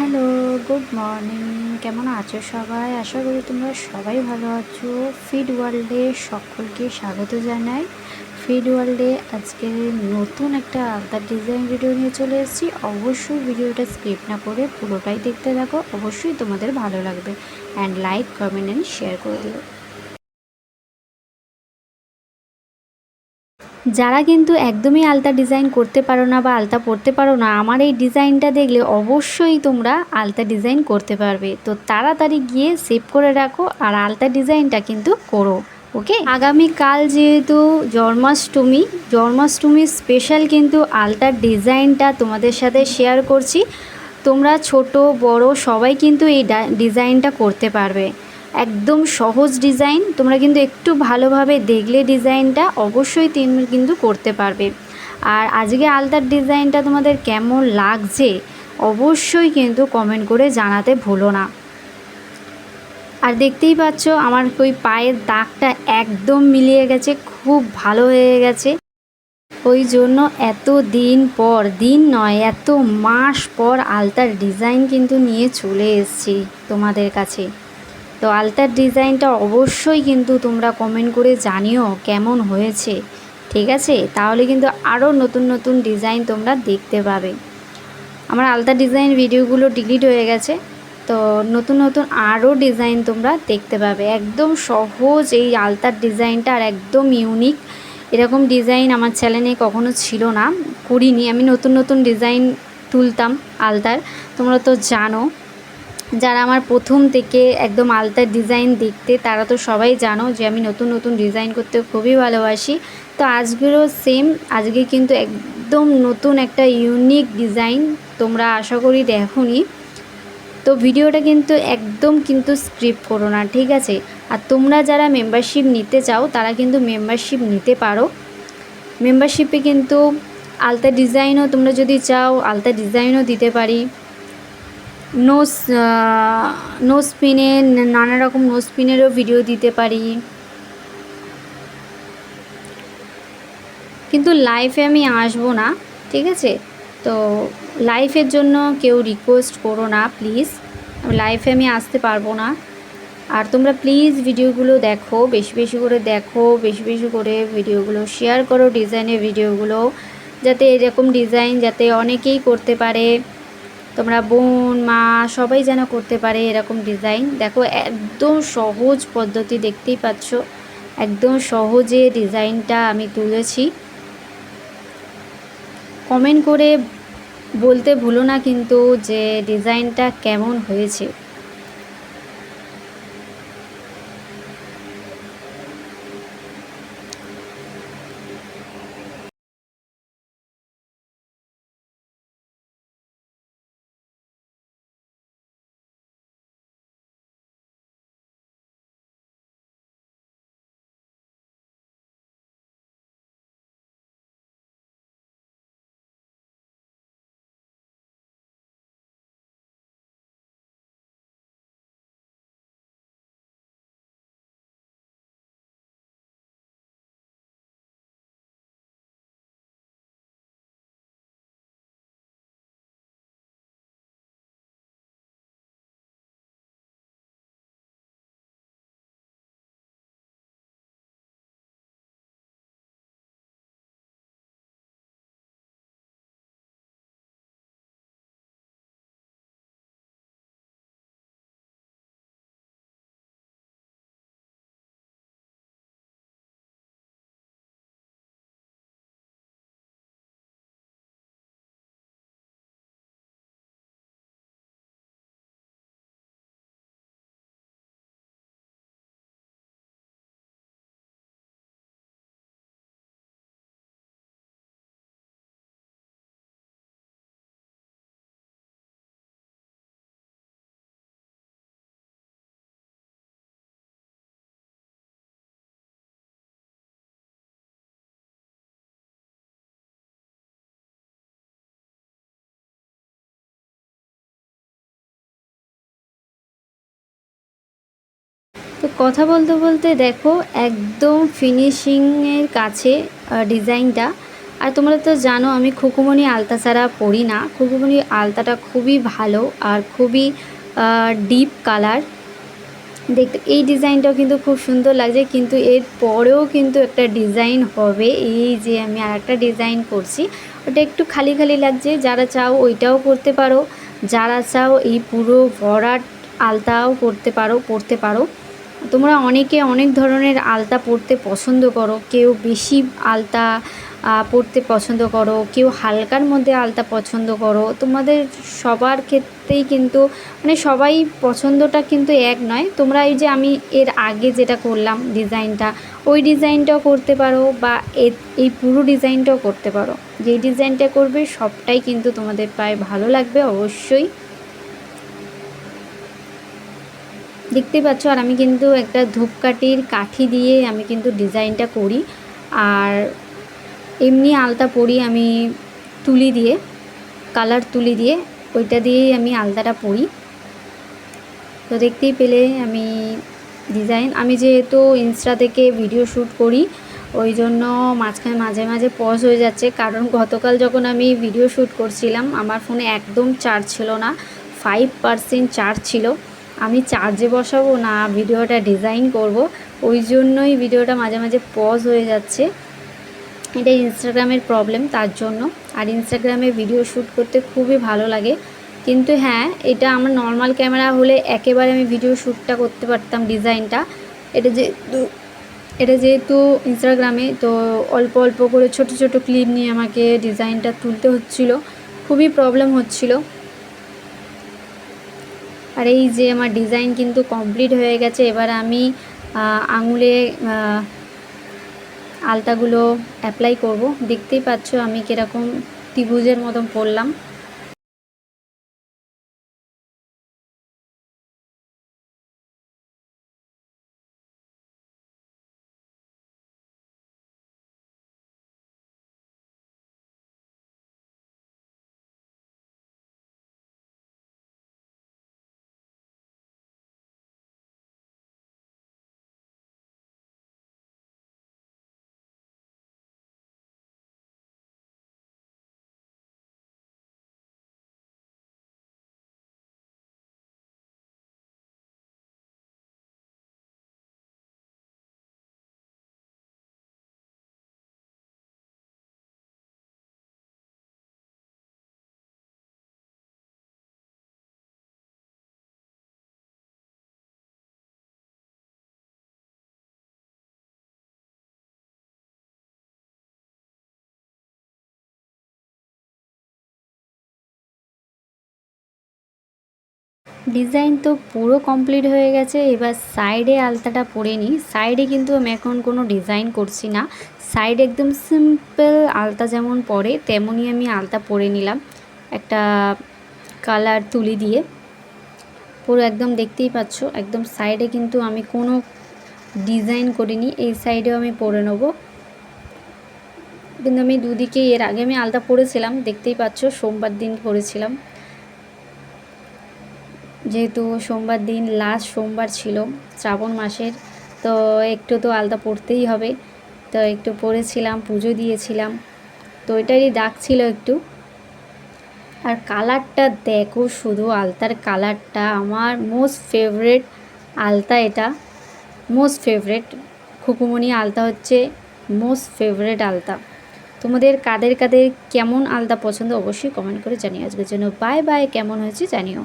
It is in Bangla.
Hello, good morning. কেমন আছো সবাই? আশা করি তোমরা সবাই ভালো আছো। ফিড ওয়ার্ল্ডে সকলকে স্বাগত জানাই। ফিড ওয়ার্ল্ডে আজকে নতুন একটা আলাদা ডিজাইন ভিডিও নিয়ে চলে এসেছি। অবশ্যই ভিডিওটা স্কিপ না করে পুরোটাই দেখতে থাকো। অবশ্যই তোমাদের ভালো লাগবে। And like comment and share করে দিও। যারা কিন্তু একদমই আলতা ডিজাইন করতে পারো না বা আলতা পরতে পারো না, আমার এই ডিজাইনটা দেখলে অবশ্যই তোমরা আলতা ডিজাইন করতে পারবে। তো তাড়াতাড়ি গিয়ে সেভ করে রাখো আর আলতা ডিজাইনটা কিন্তু করো, ওকে? আগামীকাল যেহেতু জন্মাষ্টমী, জন্মাষ্টমীর স্পেশাল কিন্তু আলতার ডিজাইনটা তোমাদের সাথে শেয়ার করছি। তোমরা ছোট, বড় সবাই কিন্তু এই ডিজাইনটা করতে পারবে। একদম সহজ ডিজাইন। তোমরা কিন্তু একটু ভালোভাবে দেখলে ডিজাইনটা অবশ্যই তুমি কিন্তু করতে পারবে। আর আজকে আলতার ডিজাইনটা তোমাদের কেমন লাগছে অবশ্যই কিন্তু কমেন্ট করে জানাতে ভুলো না। আর দেখতেই পাচ্ছ আমার ওই পায়ের দাগটা একদম মিলিয়ে গেছে, খুব ভালো হয়ে গেছে। ওই জন্য এত দিন পর, দিন নয়, এত মাস পর আলতার ডিজাইন কিন্তু নিয়ে চলে এসেছি তোমাদের কাছে। তো আলতার ডিজাইনটা অবশ্যই কিন্তু তোমরা কমেন্ট করে জানিও কেমন হয়েছে। ঠিক আছে? তাহলে কিন্তু আরও নতুন নতুন ডিজাইন তোমরা দেখতে পাবে। আমার আলতা ডিজাইন ভিডিওগুলো ডিলিট হয়ে গেছে। তো নতুন নতুন আরও ডিজাইন তোমরা দেখতে পাবে। একদম সহজ এই আলতার ডিজাইনটা আর একদম ইউনিক এরকম ডিজাইন আমার চ্যানেলে কখনো ছিল না। করিনি। আমি নতুন নতুন ডিজাইন তুলতাম আলতার। তোমরা তো জানো। যারা আমার প্রথম থেকে একদম আলতার ডিজাইন দেখতে, তারা তো সবাই জানো যে আমি নতুন নতুন ডিজাইন করতে খুবই ভালোবাসি। তো আজকেরও সেম আজকে কিন্তু একদম নতুন একটা ইউনিক ডিজাইন তোমরা আশা করি দেখোনি। তো ভিডিওটা কিন্তু একদম কিন্তু স্ক্রিপ্ট করো না, ঠিক আছে? আর তোমরা যারা মেম্বারশিপ নিতে চাও, তারা কিন্তু মেম্বারশিপ নিতে পারো। মেম্বারশিপে কিন্তু আলতা ডিজাইনও তোমরা যদি চাও আলতা ডিজাইনও দিতে পারি। নো নো স্পিনে নানা রকম নো স্পিনেরও ভিডিও দিতে পারি। কিন্তু লাইফে আমি আসব না, ঠিক আছে? তো লাইফের জন্য কেউ রিকোয়েস্ট করো না প্লিজ লাইফে আমি আসতে পারব না। আর তোমরা প্লিজ ভিডিওগুলো দেখো, বেশি বেশি করে দেখো, বেশি বেশি করে ভিডিওগুলো শেয়ার করো ডিজাইনের ভিডিওগুলো যাতে এরকম ডিজাইন যাতে অনেকেই করতে পারে। তোমরা বোন, মা সবাই যেন করতে পারে এরকম ডিজাইন দেখো, একদম সহজ পদ্ধতি দেখতেই পাচ্ছ। একদম সহজে ডিজাইনটা আমি তুলেছি। কমেন্ট করে বলতে ভুলো না কিন্তু যে ডিজাইনটা কেমন হয়েছে। তো কথা বলতে বলতে দেখো, একদম ফিনিশিংয়ের কাছে ডিজাইনটা। আর তোমরা তো জানো, আমি খুকুমনি আলতা ছাড়া পরি না। খুকুমনি আলতাটা খুবই ভালো আর খুবই ডিপ কালার দেখতে, এই ডিজাইনটাও কিন্তু খুব সুন্দর লাগছে, কিন্তু এর পরেও কিন্তু একটা ডিজাইন হবে। এই যে আমি আর একটা ডিজাইন করছি, ওটা একটু খালি খালি লাগছে। যারা চাও ওইটাও করতে পারো, যারা চাও এই পুরো ভরাট আলতাও করতে পারো, পরতে পারো। তোমরা অনেকে অনেক ধরনের আলতা পরতে পছন্দ করো। কেউ বেশি আলতা পরতে পছন্দ করো, কেউ হালকার মধ্যে আলতা পছন্দ করো। তোমাদের সবার ক্ষেত্রেই কিন্তু মানে সবাই পছন্দটা কিন্তু এক নয়। তোমরা এই যে আমি এর আগে যেটা করলাম ডিজাইনটা, ওই ডিজাইনটাও করতে পারো বা এই পুরো ডিজাইনটাও করতে পারো। যেই ডিজাইনটা করবে সবটাই কিন্তু তোমাদের পায়ে ভালো লাগবে অবশ্যই। দেখতে পাচ্ছ, আর আমি কিন্তু একটা ধূপকাঠির কাঠি দিয়ে আমি কিন্তু ডিজাইনটা করি। আর এমনি আলতা পরি আমি তুলি দিয়ে, কালার তুলি দিয়ে, ওইটা দিয়েই আমি আলতাটা পরি। তো দেখতেই পেলে আমি ডিজাইন। আমি যেহেতু ইনস্টা থেকে ভিডিও শ্যুট করি, ওই জন্য মাঝখানে মাঝে মাঝে পজ হয়ে যাচ্ছে। কারণ গতকাল যখন আমি ভিডিও শ্যুট করছিলাম, আমার ফোনে একদম চার্জ ছিল না ফাইভ পারসেন্ট চার্জ ছিল। আমি চার্জে বসাবো না, ভিডিওটা ডিজাইন করব। ওই জন্যই ভিডিওটা মাঝে মাঝে পজ হয়ে যাচ্ছে। এটা ইনস্টাগ্রামের প্রবলেম তার জন্য। আর ইনস্টাগ্রামে ভিডিও শ্যুট করতে খুবই ভালো লাগে। কিন্তু হ্যাঁ এটা আমার নর্মাল ক্যামেরা হলে একেবারে আমি ভিডিও শ্যুটটা করতে পারতাম ডিজাইনটা এটা যেহেতু এটা যেহেতু ইনস্টাগ্রামে, তো অল্প অল্প করে ছোট ছোট ক্লিপ নিয়ে আমাকে ডিজাইনটা তুলতে হচ্ছিল। খুবই প্রবলেম হচ্ছিল। আর এই যে আমার ডিজাইন কিন্তু কমপ্লিট হয়ে গেছে, এবার আমি আঙুলে আলতাগুলো অ্যাপ্লাই করব। দেখতেই পাচ্ছ আমি কীরকম ত্রিভুজের মতন পরলাম ডিজাইন তো পুরো কমপ্লিট হয়ে গেছে। এবার সাইডে আলতাটা পরে নিই। সাইডে কিন্তু আমি এখন কোনো ডিজাইন করছি না। সাইডে একদম সিম্পল আলতা যেমন পরে, তেমনই আমি আলতা পরে নিলাম। একটা কালার তুলি দিয়ে। পুরো একদম দেখতেই পাচ্ছ, একদম সাইডে কিন্তু আমি কোনো ডিজাইন করিনি। এই সাইডেও আমি পরে নেব। কিন্তু আমি দুদিকে, এর আগে আমি আলতা পরেছিলাম, দেখতেই পাচ্ছ, সোমবার দিন পরেছিলাম। যেহেতু সোমবার দিন লাস্ট সোমবার ছিল শ্রাবণ মাসের, তো একটু তো আলতা পড়তেই হবে। তো একটু পড়েছিলাম পুজো দিয়েছিলাম। তো ওইটারই ডাক ছিল একটু। আর কালারটা দেখো, শুধু আলতার কালারটা। আমার মোস্ট ফেভারেট আলতা এটা। মোস্ট ফেভারেট খুকুমনি আলতা হচ্ছে মোস্ট ফেভারেট আলতা। তোমাদের কাদের কাদের কেমন আলতা পছন্দ অবশ্যই কমেন্ট করে জানিও আজকের জন্য বাই বাই কেমন হয়েছে জানিও।